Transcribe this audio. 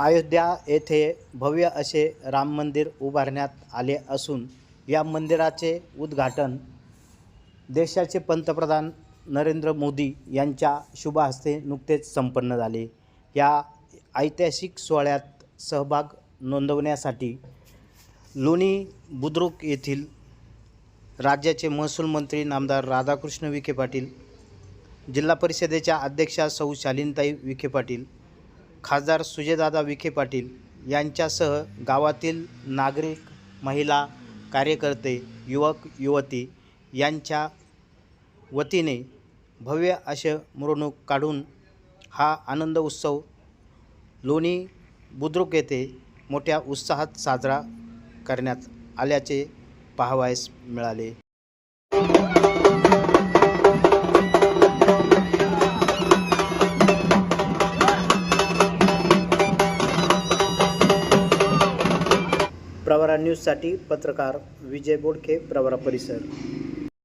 अयोध्या येथे भव्य असे राम मंदिर उभारण्यात आले असून या मंदिराचे उद्घाटन देशाचे पंतप्रधान नरेंद्र मोदी यांच्या शुभ हस्ते नुकतेच संपन्न झाले. या ऐतिहासिक सोहळ्यात सहभाग नोंदवण्यासाठी लोणी बुद्रुक येथील राज्याचे महसूल मंत्री नामदार राधाकृष्ण विखे पाटील जिल्हा परिषदेच्या अध्यक्षा सौ शालिनताई विखे पाटील खासदार सुजयदादा विखे पाटील यांच्यासह गावातील नागरिक महिला कार्यकर्ते युवक युवती यांच्या वतीने भव्य असे मिरवणूक काढून हा आनंद उत्सव लोणी बुद्रुक येथे मोठ्या उत्साहात साजरा करण्यात आल्याचे पाहावयास मिळाले. प्रवरा न्यूजसाठी पत्रकार विजय बोडके प्रवरा परिसर.